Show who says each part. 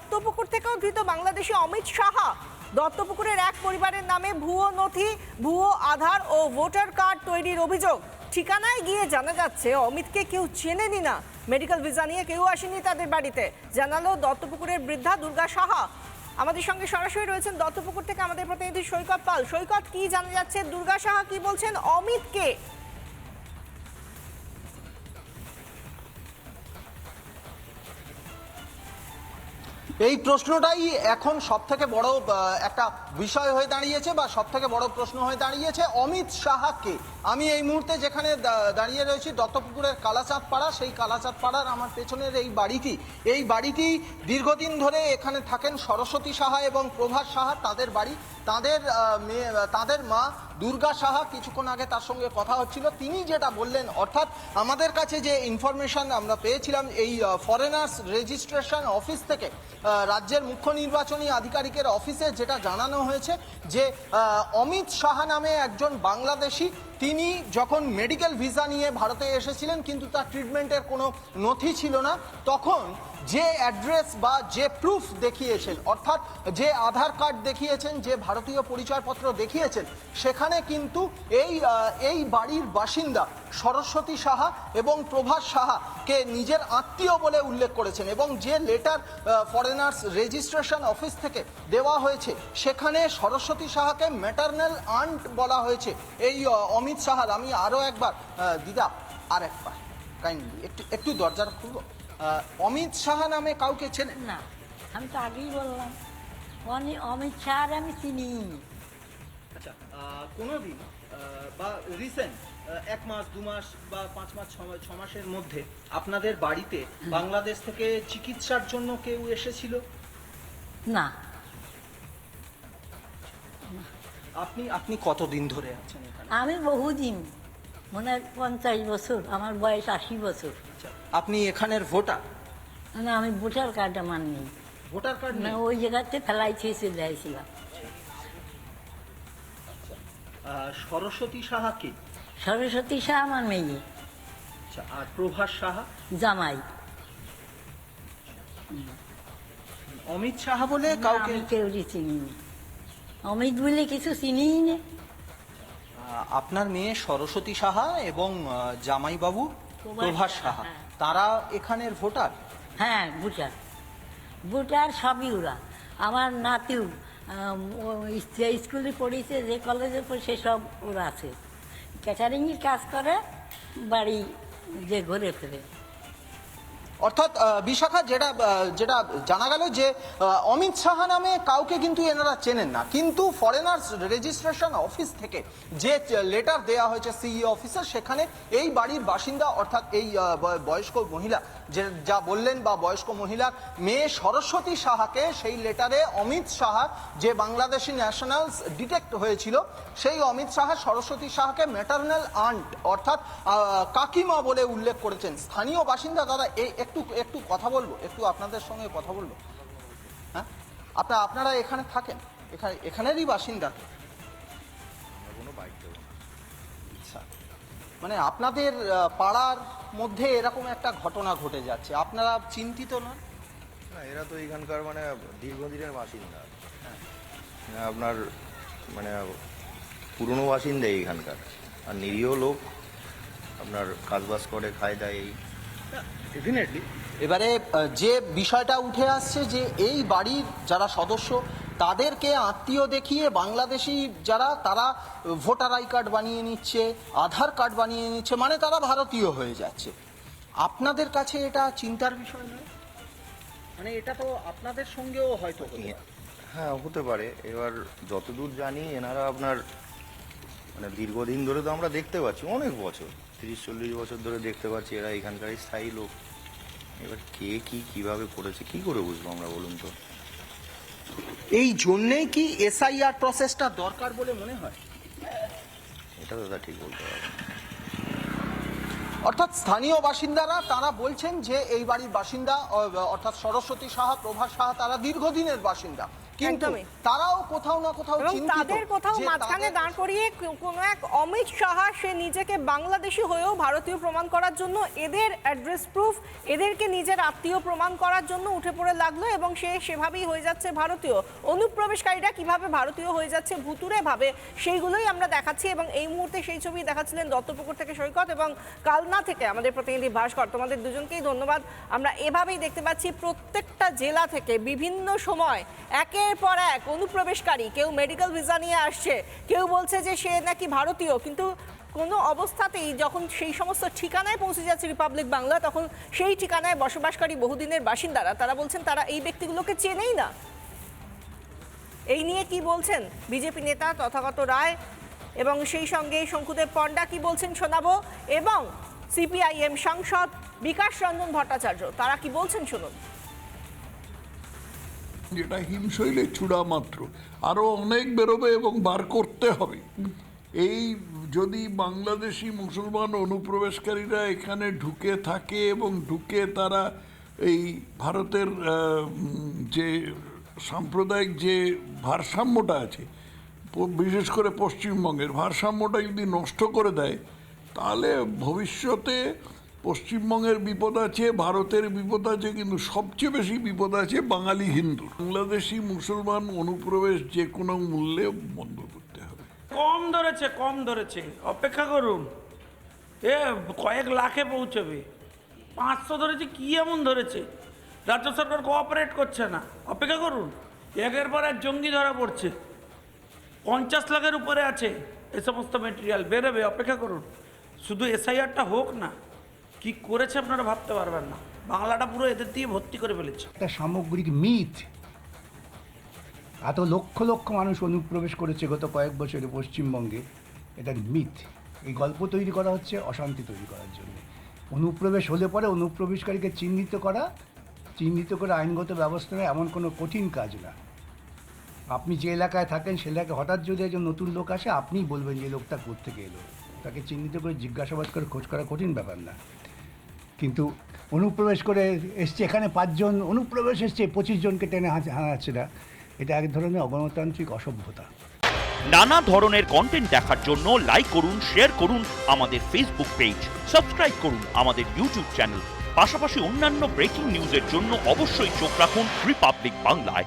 Speaker 1: দত্তপুকুর থেকেও ধৃত বাংলাদেশি অমিত সাহা। দত্তপুকুরের এক পরিবারের নামে ভুয়ো নথি, ভুয়ো আধার ও ভোটার কার্ড তৈরির অভিযোগ। ঠিকানায় গিয়ে জানা যাচ্ছে, অমিতকে কেউ চেনেনি না। মেডিকেল ভিসা নিয়ে কেউ আসেনি তাদের বাড়িতে। জানালো দত্তপুকুরের বৃদ্ধা দুর্গা সাহা। আমাদের সঙ্গে সরাসরি রয়েছেন দত্তপুকুর থেকে আমাদের প্রতিনিধি সৈকত পাল। সৈকত, কি জানা যাচ্ছে? দুর্গা সাহা কি বলছেন? অমিতকে
Speaker 2: এই প্রশ্নটাই এখন সব থেকে বড় একটা বিষয় হয়ে দাঁড়িয়েছে বা সব থেকে বড় প্রশ্ন হয়ে দাঁড়িয়েছে, অমিত সাহাকে আমি এই মুহূর্তে যেখানে দাঁড়িয়ে রয়েছি, দত্তপুকুরের কালাচাঁদ পাড়া সেই কালাচাঁদ পাড়ার আমার পেছনের এই বাড়িটি। এই বাড়িটি দীর্ঘদিন ধরে এখানে থাকেন সরস্বতী সাহা এবং প্রভাস সাহা, তাদের বাড়ি। তাদের মেয়ে তাদের মা দুর্গা সাহা কিছুক্ষণ আগে তার সঙ্গে কথা হচ্ছিল। তিনি যেটা বললেন, অর্থাৎ আমাদের কাছে যে ইনফরমেশন আমরা পেয়েছিলাম, এই ফরেনার্স রেজিস্ট্রেশন অফিস থেকে রাজ্যের মুখ্য নির্বাচনী আধিকারিকের অফিসে যেটা জানানো হয়েছে যে অমিত শাহা নামে একজন বাংলাদেশি, তিনি যখন মেডিকেল ভিসা নিয়ে ভারতে এসেছিলেন, কিন্তু তার ট্রিটমেন্টের কোনো নথি ছিল না, তখন যে অ্যাড্রেস বা যে প্রুফ দেখিয়েছেন, অর্থাৎ যে আধার কার্ড দেখিয়েছেন, যে ভারতীয় পরিচয়পত্র দেখিয়েছেন, সেখানে কিন্তু এই এই বাড়ির বাসিন্দা সরস্বতী সাহা এবং প্রভাস সাহাকে নিজের আত্মীয় বলে উল্লেখ করেছেন এবং যে লেটার ফরেনার্স রেজিস্ট্রেশন অফিস থেকে দেওয়া হয়েছে, সেখানে সরস্বতী সাহাকে ম্যাটার্নাল আন্ট বলা হয়েছে। এই অমিত সাহার, আমি আরও একবার দিদা আর একবার কাইন্ডলি একটু একটু দরজাটা খুলবো? অমিত সাহা নামে কাউকে চেনেন?
Speaker 3: না আমি তো আগেই বললাম। অনি অমিত শাহ আমি চিনি।
Speaker 2: আচ্ছা কোনোদিন বা রিসেন্ট এক মাস দু মাস বা পাঁচ মাস ছ মাস- ছ মাসের মধ্যে আপনাদের বাড়িতে বাংলাদেশ থেকে চিকিৎসার জন্য কেউ এসেছিল?
Speaker 3: না।
Speaker 2: আপনি আপনি কতদিন ধরে আছেন
Speaker 3: আমি বহুদিন মনে হয় পঞ্চাশ বছর আমার বয়স আশি বছর।
Speaker 2: আচ্ছা, আপনি এখানের ভোটার?
Speaker 3: না আমি ভোটার কার্ড আমার নেই।
Speaker 2: ভোটার কার্ড
Speaker 3: না ওই জায়গাতে ফেলাই খেয়ে চলে আসছিলাম
Speaker 2: সরস্বতী সাহা কে?
Speaker 3: সরস্বতী শাহ আমার মেয়ে।
Speaker 2: আচ্ছা আর প্রভাস সাহা?
Speaker 3: জামাই।
Speaker 2: অমিত সাহা বলে কাউকে?
Speaker 3: কেউরি চিনি। অমিত বলে কিছু চিনিই না।
Speaker 2: আপনার মেয়ে সরস্বতী সাহা এবং জামাইবাবু
Speaker 3: প্রভাস সাহা, হ্যাঁ।
Speaker 2: তারা এখানের ভোটার?
Speaker 3: হ্যাঁ ভোটার। ভোটার সবই ওরা। আমার নাতিও যে স্কুলে পড়েছে যে কলেজে পড়ে সেসব ওরা আছে। ক্যাটারিংয়ের কাজ করে বাড়ি যে ঘুরে ফিরে।
Speaker 2: অর্থাৎ বিশাখা যেটা যেটা জানা গেল যে অমিত সাহা নামে কাউকে কিন্তু এনারা চেনেন না। কিন্তু ফরেনার্স রেজিস্ট্রেশন অফিস থেকে যে লেটার দেয়া হয়েছে সিই অফিসার সেখানে এই বাড়ির বাসিন্দা, অর্থাৎ এই বয়স্ক মহিলা, যে যা বললেন বা বয়স্ক মহিলার মেয়ে সরস্বতী সাহাকে সেই লেটারে অমিত সাহা যে বাংলাদেশি ন্যাশনালস ডিটেক্ট হয়েছিল, সেই অমিত সাহা সরস্বতী সাহাকে ম্যাটার্নাল আন্ট অর্থাৎ কাকিমা বলে উল্লেখ করেছেন। স্থানীয় বাসিন্দা তারা এই একটু একটু কথা বলব একটু আপনাদের সঙ্গে কথা বলব। হ্যাঁ? আপনার আপনারা এখানে থাকেন এখানে এখানেরই বাসিন্দা তো? আচ্ছা। মানে আপনাদের পাড়ার মধ্যে এরকম একটা ঘটনা ঘটে যাচ্ছে আপনারা চিন্তিত না
Speaker 4: না এরা তো এখানকার মানে দীর্ঘদিনের বাসিন্দা। হ্যাঁ, আপনার মানে পুরনো বাসিন্দা এখানকার। আর নিরীহ লোক আপনার কাজবাজ করে খায় দায় এই।
Speaker 2: ডেফিনেটলি এবারে যে বিষয়টা উঠে আসছে যে এই বাড়ির যারা সদস্য তাদেরকে আত্মীয় দেখিয়ে বাংলাদেশি যারা তারা ভোটার আই কার্ড বানিয়ে নিচ্ছে আধার কার্ড বানিয়ে নিচ্ছে মানে তারা ভারতীয় হয়ে যাচ্ছে। আপনাদের কাছে এটা চিন্তার বিষয় নয়? মানে এটা তো আপনাদের সঙ্গেও হয়তো
Speaker 4: হ্যাঁ হতে পারে। এবার যতদূর জানি এনারা আপনার মানে দীর্ঘদিন ধরে তো আমরা দেখতে পাচ্ছি অনেক বছর তিরিশ চল্লিশ বছর ধরে দেখতে পাচ্ছি এরা এখানকারই স্থায়ী লোক। এবার কে কি কীভাবে করেছে কি করে বুঝব আমরা বলুন তো?
Speaker 2: এই জন্যেই কি এসআইআর প্রসেসটা দরকার বলে মনে হয়?
Speaker 4: এটা দাদা ঠিক বলতে পারব
Speaker 2: অর্থাৎ স্থানীয় বাসিন্দারা তারা বলছেন যে এই বাড়ির বাসিন্দা অর্থাৎ সরস্বতী সাহা প্রভাস সাহা তারা দীর্ঘদিনের বাসিন্দা। কিন্তু। তারাও কোথাও না কোথাও
Speaker 1: এবং
Speaker 2: চিন্তিত
Speaker 1: তাদের কোথাও মাঝখানে দাঁড় করিয়ে কোনো এক অমিত সাহা সে নিজেকে বাংলাদেশি হয়েও ভারতীয় প্রমাণ করার জন্য এদের অ্যাড্রেস প্রুফ এদেরকে নিজের আত্মীয় প্রমাণ করার জন্য উঠে পড়ে লাগল এবং সে সেভাবেই হয়ে যাচ্ছে ভারতীয়। অনুপ্রবেশকারীরা কীভাবে ভারতীয় হয়ে যাচ্ছে ভুতুরে ভাবে সেইগুলোই আমরা দেখাচ্ছি এবং এই মুহূর্তে সেই ছবি দেখাচ্ছিলেন দত্তপুকুর থেকে সৈকত এবং কালনা থেকে আমাদের প্রতিনিধি ভাস্কর। তোমাদের দুজনকেই ধন্যবাদ। আমরা এভাবেই দেখতে পাচ্ছি প্রত্যেকটা জেলা থেকে বিভিন্ন সময় একের পর এক অনুপ্রবেশকারী, কেউ মেডিকেল ভিসা নিয়ে আসছে, কেউ বলছে যে সে নাকি ভারতীয়, কিন্তু কোনো অবস্থাতেই যখন সেই সমস্ত ঠিকানায় পৌঁছে যাচ্ছে রিপাবলিক বাংলা তখন সেই ঠিকানায় বসবাসকারী বহুদিনের বাসিন্দারা, তারা বলছেন তারা এই ব্যক্তিগুলোকে চেনেই না। এই নিয়ে কি বলছেন বিজেপি নেতা তথাগত রায় এবং সেই সঙ্গে শঙ্কুদেব পণ্ডা কি বলছেন শোনাবো এবং সিপিআইএম সাংসদ বিকাশ রঞ্জন ভট্টাচার্য, তারা কি বলছেন শুনুন।
Speaker 5: যেটা হিমশৈলের চূড়া মাত্র। আরও অনেক বেরোবে এবং বার করতে হবে। এই যদি বাংলাদেশি মুসলমান অনুপ্রবেশকারীরা এখানে ঢুকে থাকে এবং ঢুকে তারা এই ভারতের যে সাম্প্রদায়িক যে ভারসাম্যটা আছে বিশেষ করে পশ্চিমবঙ্গের ভারসাম্যটা যদি নষ্ট করে দেয়, তাহলে ভবিষ্যতে পশ্চিমবঙ্গের বিপদ আছে, ভারতের বিপদ আছে, কিন্তু সবচেয়ে বেশি বিপদ আছে বাঙালি হিন্দু বাংলাদেশি মুসলমান অনুপ্রবেশ যে কোনো মূল্যে বন্ধ করতে হবে।
Speaker 6: কম ধরেছে কম ধরেছে। অপেক্ষা করুন। এ, কয়েক লাখে পৌঁছবে। পাঁচশো ধরেছে, কি এমন ধরেছে? রাজ্য সরকার কোঅপারেট করছে না। অপেক্ষা করুন। একের পর এক জঙ্গি ধরা পড়ছে। পঞ্চাশ লাখের উপরে আছে। এ সমস্ত মেটেরিয়াল বেরোবে, অপেক্ষা করুন। শুধু এসআইআরটা হোক না কি করেছে আপনারা ভাবতে পারবেন না। বাংলাটা পুরো এদের দিয়ে ভর্তি করে ফেলেছে।
Speaker 7: একটা সামগ্রিক মিথ। এত লক্ষ লক্ষ মানুষ অনুপ্রবেশ করেছে গত কয়েক বছরে পশ্চিমবঙ্গে। এটা মিথ। এই গল্প তৈরি করা হচ্ছে, অশান্তি তৈরি করার জন্য। অনুপ্রবেশ হলে পরে অনুপ্রবেশকারীকে চিহ্নিত করা, চিহ্নিত করে আইনগত ব্যবস্থা নেওয়া এমন কোনো কঠিন কাজ না। আপনি যে এলাকায় থাকেন, সে এলাকায় হঠাৎ যদি একজন নতুন লোক আসে, আপনিই বলবেন যে লোকটা কোত্থেকে এলো। তাকে চিহ্নিত করে জিজ্ঞাসাবাদ করে খোঁজ করা কঠিন ব্যাপার না। কিন্তু অনুপ্রবেশ করে এসছে, এখানে পাঁচজন অনুপ্রবেশ এসছে, পঁচিশ জনকে টেনে হাঁচ- হাঁচাচ্ছে না এটা এক ধরনের অগণতান্ত্রিক অসভ্যতা।
Speaker 8: নানা ধরনের কন্টেন্ট দেখার জন্য লাইক করুন শেয়ার করুন আমাদের ফেসবুক পেজ সাবস্ক্রাইব করুন আমাদের ইউটিউব চ্যানেল পাশাপাশি অন্যান্য ব্রেকিং নিউজের জন্য অবশ্যই চোখ রাখুন রিপাবলিক বাংলায়